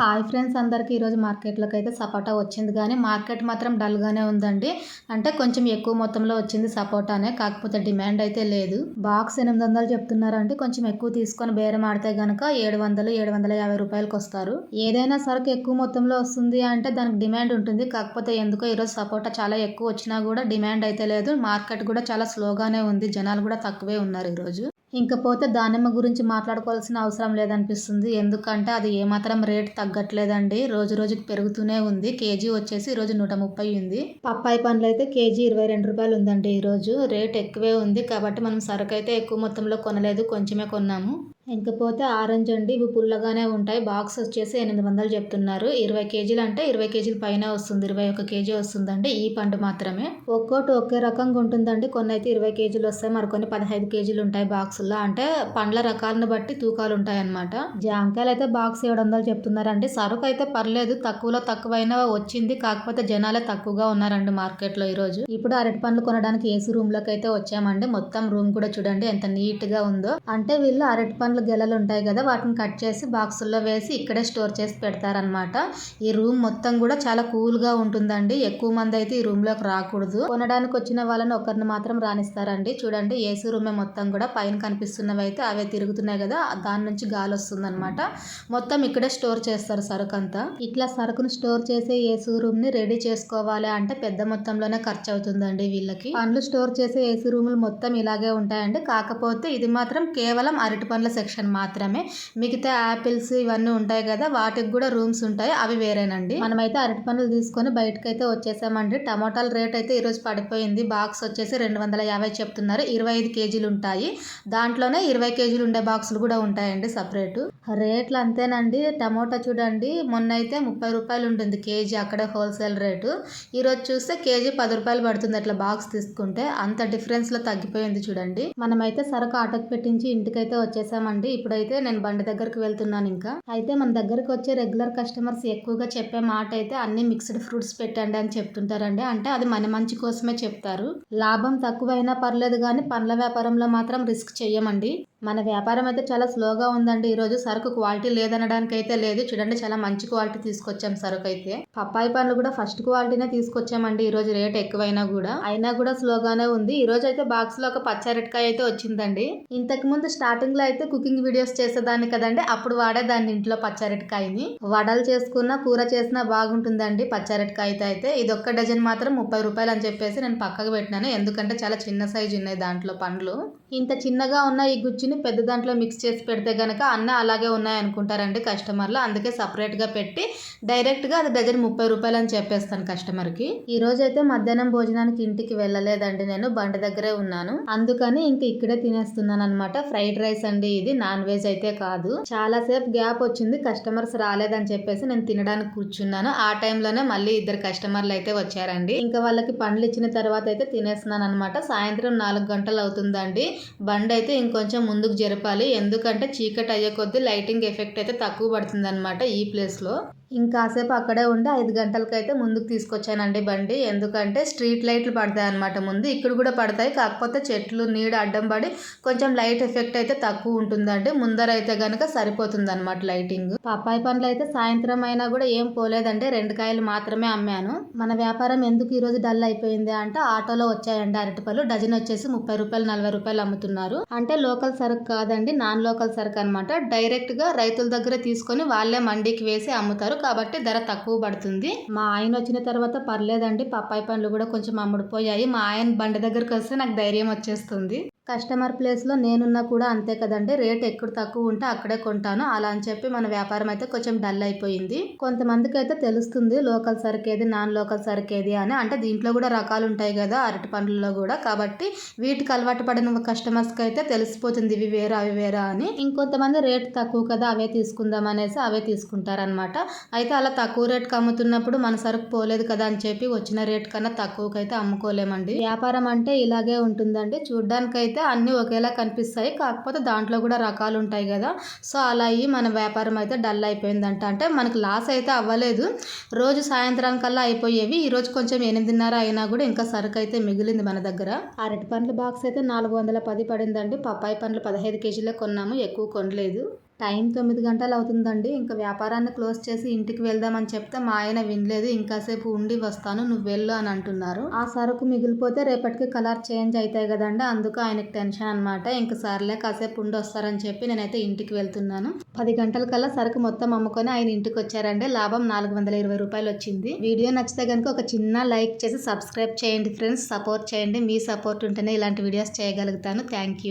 Hi friends అందరికీ ఈరోజు మార్కెట్లోకి అయితే సపోటా వచ్చింది. కానీ మార్కెట్ మాత్రం డల్గానే ఉందండి. అంటే కొంచెం ఎక్కువ మొత్తంలో వచ్చింది సపోటానే. కాకపోతే డిమాండ్ అయితే లేదు. బాక్స్ ఎనిమిది వందలు చెప్తున్నారంటే కొంచెం ఎక్కువ తీసుకొని బేరం ఆడితే కనుక ఏడు వందలు ఏడు వందల యాభై రూపాయలకి వస్తారు. ఏదైనా సరుకు ఎక్కువ మొత్తంలో వస్తుంది అంటే దానికి డిమాండ్ ఉంటుంది. కాకపోతే ఎందుకో ఈరోజు సపోటా చాలా ఎక్కువ వచ్చినా కూడా డిమాండ్ అయితే లేదు. మార్కెట్ కూడా చాలా స్లోగానే ఉంది. జనాలు కూడా తక్కువే ఉన్నారు ఈరోజు. ఇంకపోతే దానిమ్మ గురించి మాట్లాడుకోవాల్సిన అవసరం లేదనిపిస్తుంది. ఎందుకంటే అది ఏమాత్రం రేట్ తగ్గట్లేదండి. రోజు రోజుకి పెరుగుతూనే ఉంది. కేజీ వచ్చేసి ఈరోజు నూట ముప్పై ఉంది. పప్పాయి పండ్లు అయితే కేజీ ఇరవై రెండు రూపాయలు ఉందండి ఈరోజు. రేట్ ఎక్కువే ఉంది కాబట్టి మనం సరుకు అయితే ఎక్కువ మొత్తంలో కొనలేదు. కొంచెమే కొన్నాము. ఇంకపోతే ఆరెంజ్ అండి ఇవి పుల్లగానే ఉంటాయి. బాక్స్ వచ్చేసి ఎనిమిది వందలు చెప్తున్నారు. ఇరవై కేజీలు అంటే ఇరవై కేజీల పైన వస్తుంది. ఇరవై ఒక కేజీ వస్తుందండి ఈ పండు మాత్రమే. ఒక్కోటి ఒకే రకంగా ఉంటుందండి. కొన్ని అయితే ఇరవై కేజీలు వస్తాయి మరికొన్ని పదహైదు కేజీలు ఉంటాయి బాక్సుల్లో. అంటే పండ్ల రకాలను బట్టి తూకాలు ఉంటాయి అనమాట జామకాయలు అయితే బాక్స్ ఏడు వందలు చెప్తున్నారండి. సరుకు అయితే పర్లేదు తక్కువలో తక్కువైనా వచ్చింది. కాకపోతే జనాలే తక్కువగా ఉన్నారండి మార్కెట్లో ఈరోజు. ఇప్పుడు అరటి పండ్లు కొనడానికి ఏసీ రూమ్లోకి అయితే వచ్చామండి. మొత్తం రూమ్ కూడా చూడండి ఎంత నీట్గా ఉందో. అంటే వీళ్ళు అరటి పండ్లు గెలలు ఉంటాయి కదా వాటిని కట్ చేసి బాక్సుల్లో వేసి ఇక్కడే స్టోర్ చేసి పెడతారనమాట ఈ రూమ్ మొత్తం కూడా చాలా కూల్గా ఉంటుందండి. ఎక్కువ మంది అయితే ఈ రూమ్లోకి రాకూడదు. కొనడానికి వచ్చిన వాళ్ళని ఒకరిని మాత్రం రాణిస్తారండి చూడండి ఏసీ రూమే మొత్తం కూడా పైన కనిపిస్తున్నవి అయితే అవే తిరుగుతున్నాయి కదా దాని నుంచి గాలి వస్తుందన్నమాట. మొత్తం ఇక్కడే స్టోర్ చేస్తారు సరుకు అంతా. ఇట్లా సరుకును స్టోర్ చేసే ఏసీ రూమ్ని రెడీ చేసుకోవాలి అంటే పెద్ద మొత్తంలోనే ఖర్చు అవుతుందండి వీళ్ళకి. పండ్లు స్టోర్ చేసే ఏసీ రూములు మొత్తం ఇలాగే ఉంటాయండి. కాకపోతే ఇది మాత్రం కేవలం అరటి పండ్ల సెక్షన్ మాత్రమే. మిగతా యాపిల్స్ ఇవన్నీ ఉంటాయి కదా వాటికి కూడా రూమ్స్ ఉంటాయి. అవి వేరేనండి. మనమైతే అరటి పనులు తీసుకొని బయటకు అయితే వచ్చేసామండి. టమాటాల రేట్ అయితే ఈరోజు పడిపోయింది. బాక్స్ వచ్చేసి రెండు వందల యాభై చెప్తున్నారు. ఇరవై ఐదు కేజీలు ఉంటాయి. దాంట్లోనే ఇరవై కేజీలు ఉండే బాక్సులు కూడా ఉంటాయండి సపరేట్. రేట్లు అంతేనండి. టమోటా చూడండి. మొన్న అయితే ముప్పై రూపాయలు ఉంటుంది కేజీ అక్కడ హోల్సేల్ రేటు. ఈరోజు చూస్తే కేజీ పది రూపాయలు పడుతుంది అట్లా బాక్స్ తీసుకుంటే. అంత డిఫరెన్స్లో తగ్గిపోయింది చూడండి. మనమైతే సరుకు ఆటోకి పెట్టించి ఇంటికైతే వచ్చేసామండి. ఇప్పుడైతే నేను బండి దగ్గరకు వెళ్తున్నాను ఇంకా. అయితే మన దగ్గరకు వచ్చే రెగ్యులర్ కస్టమర్స్ ఎక్కువగా చెప్పే మాట అయితే అన్ని మిక్స్డ్ ఫ్రూట్స్ పెట్టండి అని చెప్తుంటారండి. అంటే అది మన మంచి కోసమే చెప్తారు. లాభం తక్కువైనా పర్లేదు కానీ పండ్ల వ్యాపారంలో మాత్రం రిస్క్ చెయ్యమండి. మన వ్యాపారం అయితే చాలా స్లోగా ఉందండి. ఈరోజు సరుకు క్వాలిటీ లేదనడానికి అయితే లేదు. చూడండి చాలా మంచి క్వాలిటీ తీసుకొచ్చాం సరుకు అయితే పప్పాయి పండ్లు కూడా ఫస్ట్ క్వాలిటీనే తీసుకొచ్చామండి. ఈ రోజు రేట్ ఎక్కువైనా కూడా. అయినా కూడా స్లోగానే ఉంది. ఈ రోజు అయితే బాక్స్లో ఒక పచ్చరెట్కాయ అయితే వచ్చిందండి. ఇంతకు ముందు స్టార్టింగ్లో అయితే కుకింగ్ వీడియోస్ చేసేదాన్ని కదండి. అప్పుడు వాడేదాన్ని ఇంట్లో పచ్చరెట్కాయని. వడలు చేసుకున్న కూర చేసినా బాగుంటుందండి పచ్చరెట్కాయ అయితే ఇది ఒక్క డజన్ మాత్రం ముప్పై రూపాయలు అని చెప్పేసి నేను పక్కకు పెట్టినాను. ఎందుకంటే చాలా చిన్న సైజు ఉన్నాయి దాంట్లో పండ్లు. ఇంత చిన్నగా ఉన్న ఈ గుచ్చుని పెద్ద దాంట్లో మిక్స్ చేసి పెడితే కనుక అన్న అలాగే ఉన్నాయి అనుకుంటారండి కస్టమర్లు. అందుకే సపరేట్గా పెట్టి డైరెక్ట్గా అది డజన్ ముప్పై రూపాయలు అని చెప్పేస్తాను కస్టమర్కి ఈ అయితే మధ్యాహ్నం భోజనానికి ఇంటికి వెళ్ళలేదండి నేను బండి దగ్గరే ఉన్నాను. అందుకని ఇంక ఇక్కడే తినేస్తున్నాను అనమాట ఫ్రైడ్ రైస్ అండి ఇది నాన్ వెజ్ అయితే కాదు. చాలా సేపు గ్యాప్ వచ్చింది కస్టమర్స్ రాలేదని చెప్పేసి నేను తినడానికి కూర్చున్నాను. ఆ టైంలోనే మళ్ళీ ఇద్దరు కస్టమర్లు అయితే వచ్చారండి. ఇంకా వాళ్ళకి పండ్లు ఇచ్చిన తర్వాత అయితే తినేస్తున్నాను అనమాట సాయంత్రం నాలుగు గంటలు అవుతుందండి. బండి అయితే ఇంకొంచెం ముందు ముందుకు జరపాలి. ఎందుకంటే చీకటి అయ్యే కొద్దీ లైటింగ్ ఎఫెక్ట్ అయితే తక్కువ పడుతుంది అనమాట ఈ ప్లేస్లో. ఇంకాసేపు అక్కడే ఉండి ఐదు గంటలకైతే ముందుకు తీసుకొచ్చానండి బండి. ఎందుకంటే స్ట్రీట్ లైట్లు పడతాయి అనమాట ముందు. ఇక్కడ కూడా పడతాయి. కాకపోతే చెట్లు నీడ అడ్డం పడి కొంచెం లైట్ ఎఫెక్ట్ అయితే తక్కువ ఉంటుందండి. ముందర అయితే కనుక సరిపోతుంది అనమాట లైటింగ్. పప్పాయి పండ్లు అయితే సాయంత్రం అయినా కూడా ఏం పోలేదండి. రెండు కాయలు మాత్రమే అమ్మాను. మన వ్యాపారం ఎందుకు ఈరోజు డల్ అయిపోయింది అంటే ఆటోలో వచ్చాయండి అరటిపళ్ళు. డజన్ వచ్చేసి ముప్పై రూపాయలు నలభై రూపాయలు అమ్ముతున్నారు. అంటే లోకల్ సరుకు కాదండి నాన్ లోకల్ సరుకు అనమాట డైరెక్ట్గా రైతుల దగ్గర తీసుకొని వాళ్ళే మండికి వేసి అమ్ముతారు. కాబట్టి ధర తక్కువ పడుతుంది. మా ఆయన వచ్చిన తర్వాత పర్లేదండి పప్పాయి పండ్లు కూడా కొంచెం అమ్ముడుపోయాయి. మా ఆయన బండి దగ్గరకు వస్తే నాకు ధైర్యం వచ్చేస్తుంది. కస్టమర్ ప్లేస్లో నేనున్నా కూడా అంతే కదండి. రేట్ ఎక్కడ తక్కువ ఉంటే అక్కడే కొంటాను. అలా అని చెప్పి మన వ్యాపారం అయితే కొంచెం డల్ అయిపోయింది. కొంతమందికి అయితే తెలుస్తుంది లోకల్ సరికేది నాన్ లోకల్ సరికేది అని. అంటే దీంట్లో కూడా రకాలు ఉంటాయి కదా అరటి పండ్లలో కూడా. కాబట్టి వీటికి అలవాటు పడిన కస్టమర్స్కి అయితే తెలిసిపోతుంది ఇవి వేరే అవి వేరే అని. ఇంకొంతమంది రేట్ తక్కువ కదా అవే తీసుకుందాం అనేసి అవే తీసుకుంటారనమాట అయితే అలా తక్కువ రేట్కి అమ్ముతున్నప్పుడు మన సరుకు పోలేదు కదా అని చెప్పి వచ్చిన రేట్ కన్నా తక్కువకైతే అమ్ముకోలేమండి. వ్యాపారం అంటే ఇలాగే ఉంటుందండి. చూడ్డానికైతే అయితే అన్నీ ఒకేలా కనిపిస్తాయి. కాకపోతే దాంట్లో కూడా రకాలు ఉంటాయి కదా. సో అలా అయ్యి మన వ్యాపారం అయితే డల్ అయిపోయిందంట. అంటే మనకు లాస్ అయితే అవ్వలేదు. రోజు సాయంత్రానికల్లా అయిపోయేవి. ఈరోజు కొంచెం ఎనిమిదిన్నర అయినా కూడా ఇంకా సరుకు అయితే మిగిలింది మన దగ్గర. అరటి పండ్ల బాక్స్ అయితే నాలుగు వందల పది పడిందండి. పప్పాయి పండ్లు పదహైదు కేజీలే కొన్నాము. ఎక్కువ కొనలేదు. టైం తొమ్మిది గంటలు అవుతుందండి. ఇంకా వ్యాపారాన్ని క్లోజ్ చేసి ఇంటికి వెళ్దామని చెప్తే మా ఆయన వినలేదు. ఇంకాసేపు ఉండి వస్తాను నువ్వు వెళ్ళు అని అంటున్నారు. ఆ సరుకు మిగిలిపోతే రేపటికి కలర్ చేంజ్ అవుతాయి కదండి. అందుకు ఆయనకు టెన్షన్ అనమాట ఇంక సర్లే కాసేపు ఉండి వస్తారని చెప్పి నేనైతే ఇంటికి వెళ్తున్నాను. పది గంటల కల్లా సరుకు మొత్తం అమ్ముకొని ఆయన ఇంటికి వచ్చారండి. లాభం నాలుగు వందల ఇరవై రూపాయలు వచ్చింది. వీడియో నచ్చితే కనుక ఒక చిన్న లైక్ చేసి సబ్స్క్రైబ్ చేయండి ఫ్రెండ్స్. సపోర్ట్ చేయండి. మీ సపోర్ట్ ఉంటేనే ఇలాంటి వీడియోస్ చేయగలుగుతాను. Thank you.